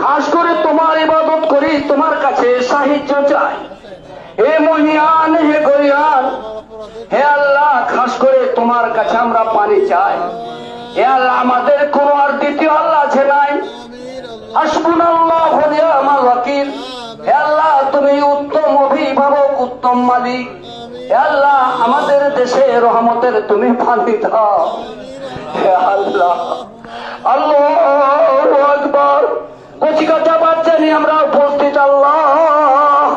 খাস করে তোমার ইবাদত করি, তোমার কাছে সাহায্য চাই। হে মহিয়ান, হে গরিয়ান, হে আল্লাহ, খাস করে তোমার কাছে আমরা পানি চাই। হে আল্লাহ, আমাদের কোন আর দ্বিতীয় আল্লাহ আছে নাই। হাসবুন আল্লাহ আমার ওয়াকিল। হে আল্লাহ, তুমি উত্তম অভিভাবক, উত্তম মালিক। হে আল্লাহ, আমাদের দেশে রহমতের তুমি পানি দাও। হে আল্লাহ আল্লাহ। বাচ্চা নিয়ে আমরা উপস্থিত আল্লাহ?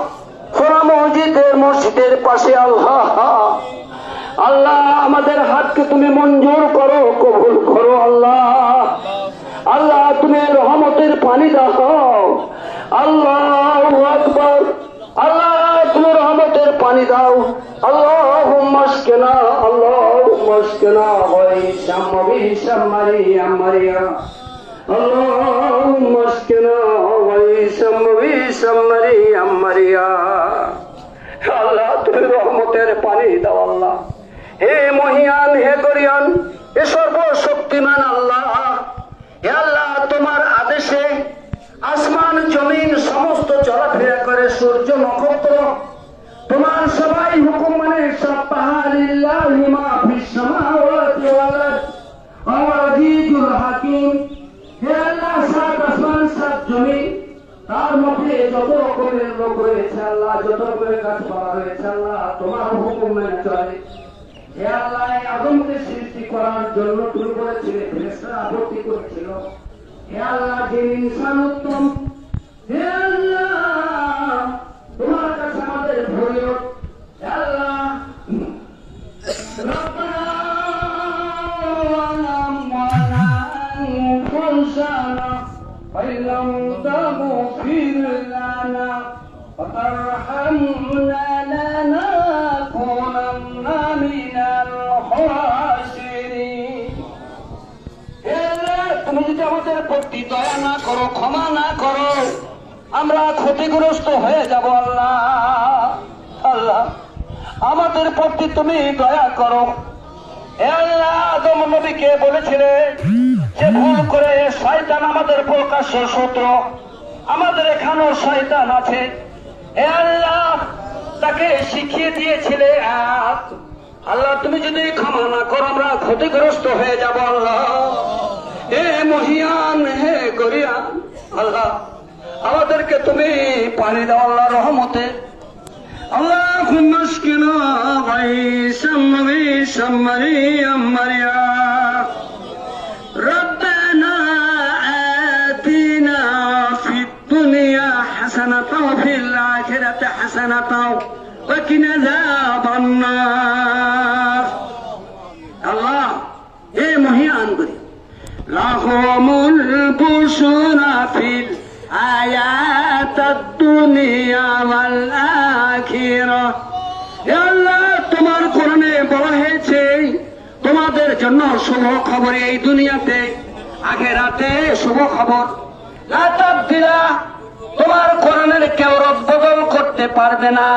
সোনা মসজিদের মসজিদের পাশে আল্লাহ। আল্লাহ, আমাদের হাতকে তুমি মঞ্জুর করো, কবুল করো আল্লাহ। আল্লাহ, তুমি রহমতের পানি দাও। আল্লাহ আল্লাহ, তুমি রহমতের পানি দাও। আল্লাহ মাসকেনা আল্লাহ মাসকেনা হয় শ্যামবি শ্যামারি আমারিয়া আল্লাহ। আদেশে আসমান জমিন সমস্ত চলাফেরা করে সূর্য নক্ষত্র তোমার সবাই হুকুম মানে সব পাহাড়িল্লাহি মা ফিস সামাওয়াতি ওয়াল আরদ ওয়া আজিজুল হাকিম হে আল্লাহ সাত আসমান সাত জমিন জমিনে যত রকমের লোক রয়েছে আল্লাহ, যত রকমের গাছপালা রয়েছে আল্লাহ, তোমার হুকুম মেনে চলে। হে আল্লাহ আদমকে সৃষ্টি করার জন্য তুমি করেছিলে ফেরেস্তারা আপত্তি করেছিল। হে আল্লাহ, যে ইনসান উত্তম, হে আল্লাহ, তোমার কাছে আমাদের ভরিও আল্লাহ, রব্বানা ওয়া লা মানা ফাইলাম وترحمنا لنكونن من الخاسرين হে আল্লাহ, তুমি যদি আমাদের প্রতি দয়া না করো ক্ষমা না করো আমরা ক্ষতিগ্রস্ত হয়ে যাব আল্লাহ আল্লাহ আমাদের প্রতি তুমি দয়া করো হে আল্লাহ আদম নবীকে বলেছিলে যে ভুল করে শয়তান আমাদের প্রকাশ্য শত্রু আমাদের এখানেও শয়তান আছে হে আল্লাহ তাকে শিখিয়ে দিয়েছিলে এক আল্লাহ তুমি যদি ক্ষমা না করো আমরা ক্ষতিগ্রস্ত হয়ে যাব আল্লাহ হে মহিয়ান হে গরিয়ান আল্লাহ আমাদেরকে তুমি পানি দাও আল্লাহ রহমতে اللهم اسقنا غيثا غيثا مريا مريا ربنا آتنا في الدنيا حسنة وفي الآخرة আখেরাতে হাসানা পাও। আল্লাহ এ মহিয়ান করি লাহমুল বুসুরাফিল আয়াত দুনিয়া ওয়াল আখিরা। আল্লাহ, তোমার কোরআনে বলা হয়েছে, তোমাদের জন্য শুভ খবর এই দুনিয়াতে আগে রাতে শুভ খবর। তোমার কোরআনের কেউ পারবে না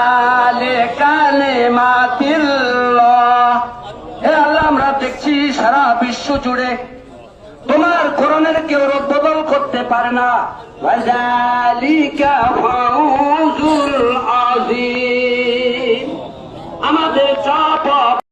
হে আল্লাহ, আমরা দেখছি সারা বিশ্ব জুড়ে তোমার কোরআনের কেউ বদল করতে পারে না।